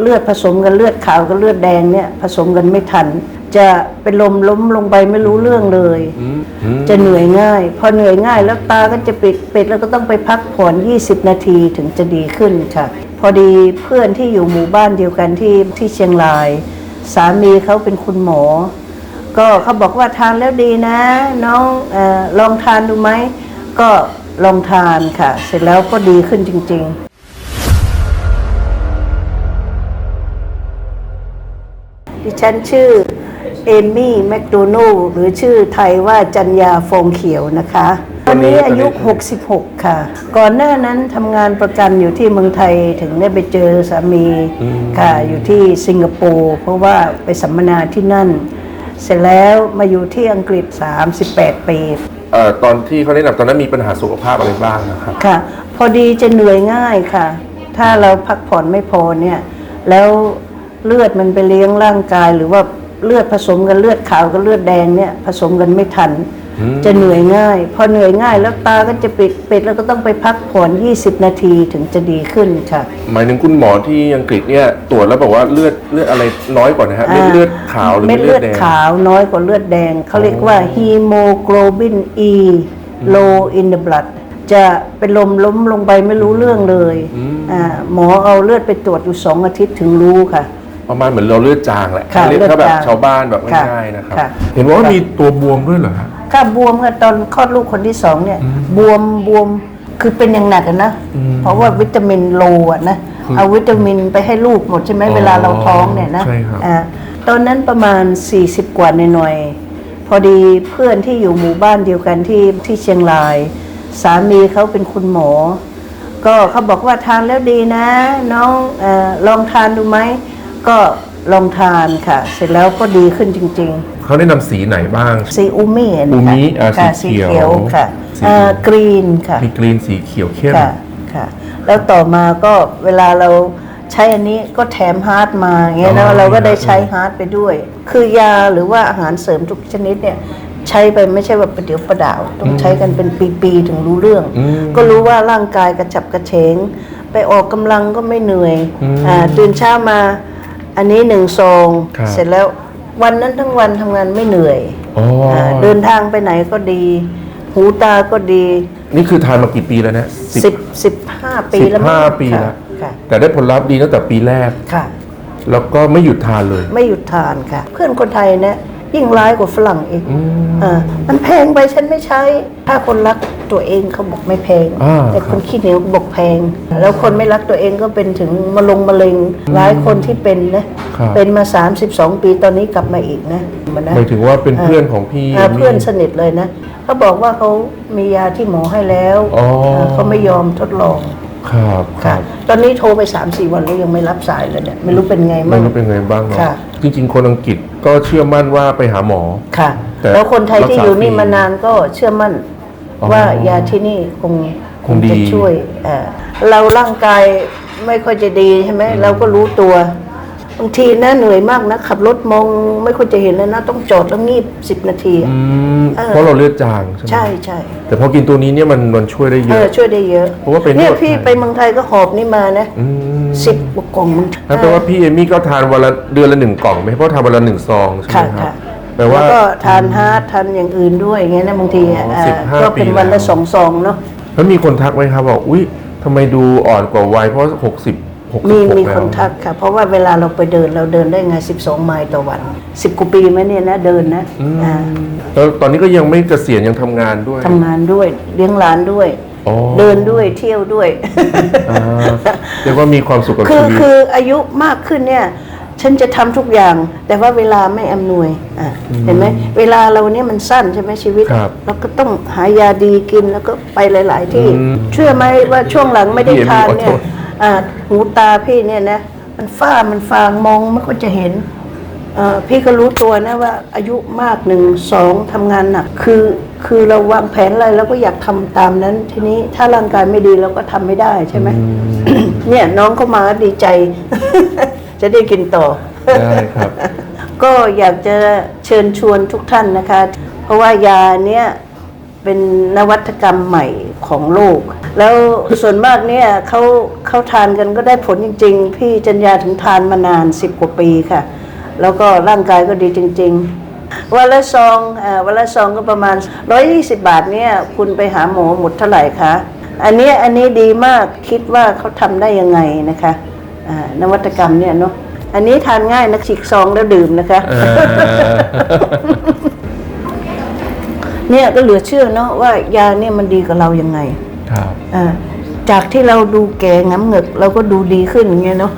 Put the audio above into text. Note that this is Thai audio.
เลือดผสมกันเลือดขาวกับเลือดแดงเนี่ยผสมกันไม่ทัน จะเป็นลมล้มลงไปไม่รู้เรื่องเลยอืมอืมจะเหนื่อยง่าย พอเหนื่อยง่ายแล้วตาก็จะปิดปิดแล้วก็ต้องไปพักผ่อน 20 นาทีถึงจะดีขึ้นค่ะ พอดีเพื่อนที่อยู่หมู่บ้านเดียวกันที่ที่เชียงราย สามีเขาเป็นคุณหมอ ก็เขาบอกว่าทานแล้วดีนะ น้องเออลองทานดูไหมก็ลองทานค่ะ เสร็จแล้วก็ดีขึ้นจริง ๆ ดิฉันชื่อเอมี่แมคโดนัลหรือชื่อไทยว่าจัญญาฟองเขียวนะคะตอนนี้อายุ 66 ค่ะ ก่อนหน้านั้นทำงานประกันอยู่ที่เมืองไทยถึงได้ไปเจอสามีค่ะ อยู่ที่สิงคโปร์เพราะว่าไปสัมมนาที่นั่น เสร็จแล้วมาอยู่ที่อังกฤษ 38 ปีเอ่อตอนที่เขาแนะนำตอนนั้นมีปัญหาสุขภาพอะไรบ้างนะครับค่ะ พอดีจะเหนื่อยง่ายค่ะ ถ้าเราพักผ่อนไม่พอเนี่ย แล้ว เลือดมันไปเลี้ยงร่างกาย หรือว่าเลือดผสมกันเลือดขาวกับเลือดแดงเนี่ยผสมกันไม่ทัน จะเหนื่อยง่าย พอเหนื่อยง่ายแล้วตาก็จะปิดปิดแล้วก็ต้องไปพักผ่อน 20 นาทีถึงจะดีขึ้นค่ะ หมายถึงคุณหมอที่อังกฤษเนี่ยตรวจแล้วบอกว่าเลือดเลือดอะไรน้อยกว่านะฮะเลือดเลือดขาวหรือเม็ดเลืเลืออดดแดง ขาวน้อยกว่าเลือดแดง เขาเรียกว่าฮีโมโกลบิน E low in the blood จะเป็นลมล้มลงไปไม่รู้เรื่องเลย อ่าหมอเอาเลือดไปตรวจอยู่สองอาทิตย์ถึงรู้ค่ะ ประมาณเหมือนเราเลือดจางแหละค่ะเรียกเลือดถ้าแบบจางชาวบ้านแบบค่ะง่ายๆนะครับ ค่ะ เห็นว่ามีตัวบวมด้วยเหรอฮะ ค่าบวมค่ะตอนคลอดลูกคนที่สองเนี่ยบวมบวมคือเป็นอย่างหนักอะนะเพราะว่าวิตามินโลอะนะเอาวิตามินไปให้ลูกหมดใช่ไหมอ๋อเวลาเราท้องเนี่ยนะใช่ครับ อ่าตอนนั้นประมาณ 40 กว่าหน่อยๆพอดีเพื่อนที่อยู่หมู่บ้านเดียวกันที่ที่เชียงราย สามีเขาเป็นคุณหมอ ก็เขาบอกว่าทานแล้วดีนะ น้องเออลองทานดูไหม ก็ลองทานค่ะ เสร็จแล้วก็ดีขึ้นจริงๆเขาแนะนำสีไหนบ้างสีอูมี่อูมิอ่าค่ะสีสีเขียวเขียวค่ะสีอ่ากรีนค่ะ มีกรีนสีเขียวเข้ม ค่ะ ค่ะ แล้วต่อมาก็เวลาเราใช้อันนี้ก็แถมฮาร์ดมาอย่างเงี้ยอ๋นะอเราก็ได้มีฮาร์ทใช้ฮาร์ดไปด้วย คือยาหรือว่าอาหารเสริมทุกชนิดเนี่ยใช้ไปไม่ใช่ว่าประเดี๋ยวประดาว ต้องใช้กันเป็นปีๆถึงรู้เรื่อง อืมก็รู้ว่าร่างกายกระฉับกระเฉง ไปออกกำลังก็ไม่เหนื่อยอืม อ่าตื่นเช้ามา อันนี้หนึ่งซองครับเสร็จแล้ววันนั้นทั้งวันทำงานไม่เหนื่อยอ๋ออาเดินทางไปไหนก็ดี หูตาก็ดีนี่คือทานมากี่ปีแล้วเนะสิบสิบห้าปีแล้วมั้งสิบห้าปีค่ะแล้ว ค่ะแต่ได้ผลลัพธ์ดีตั้งแต่ปีแรก ค่ะ แล้วก็ไม่หยุดทานเลย ไม่หยุดทานค่ะ เพื่อนคนไทยเนี่ย ยิ่งร้ายกว่าฝรั่งอีกอืมอ่ามันแพงไปฉันไม่ใช้ ถ้าคนรักตัวเองเขาบอกไม่แพงอ่าแต่คนขี้เหนียวบอกแพง แล้วคนไม่รักตัวเองก็เป็นถึงมะลงมะเร็งหลายคนที่เป็นนะครับเป็นมา 32 ปีตอนนี้กลับมาอีกนะมันนะหมายถึงว่าเป็นเพื่อนของพี่าเอมี่เพื่อนสนิทเลยนะเขาบอกว่าเขามียาที่หมอให้แล้วอ๋ออ่าเขาไม่ยอมทดลองครับคค่ะรับ ตอนนี้โทรไป3าสี่วันแล้วยังไม่รับสายเลยเนี่ยไม่รู้เป็นไงไม่มั่งรู้เป็นไงบ้างเนาะค่ะ จริง ๆ คนอังกฤษก็เชื่อมั่นว่าไปหาหมอ ค่ะ แต่แล้วคนไทยที่รักษาอยู่นี่ฟรีมานานก็เชื่อมั่นอ๋อว่ายาที่นี่คงคงดีจะช่วยเอ่อเราร่างกายไม่ค่อยจะดีใช่ไหมเราก็รู้ตัว บางทีนะเหนื่อยมากนะขับรถมองไม่ค่อยจะเห็นเลยนะ ต้องจอดแล้วงีบสิบนาที อืมเออ เพราะเราเลือดจางใช่ไหมใช่ใช่แต่พอกินตัวนี้เนี่ยมันมันช่วยได้เยเอออะช่วยได้เยอะเพราะว่าเป็นเนี่ยนวดพี่ไทยไปเมืองไทยก็หอบนี่มานะอืมสิบกว่ากล่องมัน นั่นแปลว่าพี่เอมี่ก็ทานวันละเดือนละหนึ่งกล่องไหมเพราะทานวันละหนึ่งซองใช่ไหมค่ะครัค่ะบแปลว่าแล้วก็ทานฮาร์ดทานอย่างอื่นด้วยอย่างเงี้ยนะบางทีอ๋อเอ่อ15ก็เป็นวันปีแล้ละว สองซองเนาะ แล้วมีคนทักไหมครับบอกอุ้ยทำไมดูอ่อนกว่าวัยเพราะหกสิบ หกสิมีบหกมีแล้ควนทักค่ะ เพราะว่าเวลาเราไปเดินเราเดินได้ไง 12 ไมล์ต่อวัน 10กว่าปีไหมเนี่ยนะเดินนะอืมอ่าแล้วตอนนี้ก็ยังไม่เกษียณยังทำงานด้วยทำงานด้วยเลี้ยงหลานด้วยอ๋อเดินด้วยเที่ยวด้วยอ่าเรียกว่ามีความสุขกับคือชีวิตคืออายุมากขึ้นเนี่ยฉันจะทำทุกอย่าง แต่ว่าเวลาไม่อำนวยอะเห็นไหมเวลาเราเนี่ยมันสั้นใช่ไหมชีวิตครับเราก็ต้องหายาดีกินแล้วก็ไปหลาย ๆ ที่อืมเชื่อไหมว่าช่วงหลังไม่ได้พี่เอ็มทานขอเนี่โทยษอ่า หูตาพี่เนี่ยนะ มันฝ้ามันฟางมองไม่ค่อยจะเห็นเอ่อพี่ก็รู้ตัวนะว่าอายุมากหนึ่งสองทำงานหนักคือคือเราวางแผนอะไรเราก็อยากทำตามนั้น ทีนี้ถ้าร่างกายไม่ดีเราก็ทำไม่ได้ใช่ไหมเนี่ยน้องเข้ามาดีใจ จะได้กินต่อได้ครับ ก็อยากจะเชิญชวนทุกท่านนะคะ เพราะว่ายาเนี้ยเป็นนวัตกรรมใหม่ของโลก แล้วส่วนมากเนี่ยเขาเขาทานกันก็ได้ผลจริง ๆ พี่จัญญาถึงทานมานานสิบกว่าปีค่ะ แล้วก็ร่างกายก็ดีจริง ๆ วันละซองอ่าวันละซองก็ประมาณ 120 บาทเนี่ยคุณไปหาหมอหมดเท่าไหร่คะอันเนี้ยอันนี้ดีมากคิดว่าเขาทำได้ยังไงนะคะอ่านวัตกรรมเนี่ยเนาะอันนี้ทานง่ายนะฉีกซองแล้วดื่มนะคะเออเนี่ยก็เหลือเชื่อเนาะว่ายาเนี่ยมันดีกับเรายังไงครับอ่า จากที่เราดูแก่ง้ำเหงึกเราก็ดูดีขึ้นไงเนาะ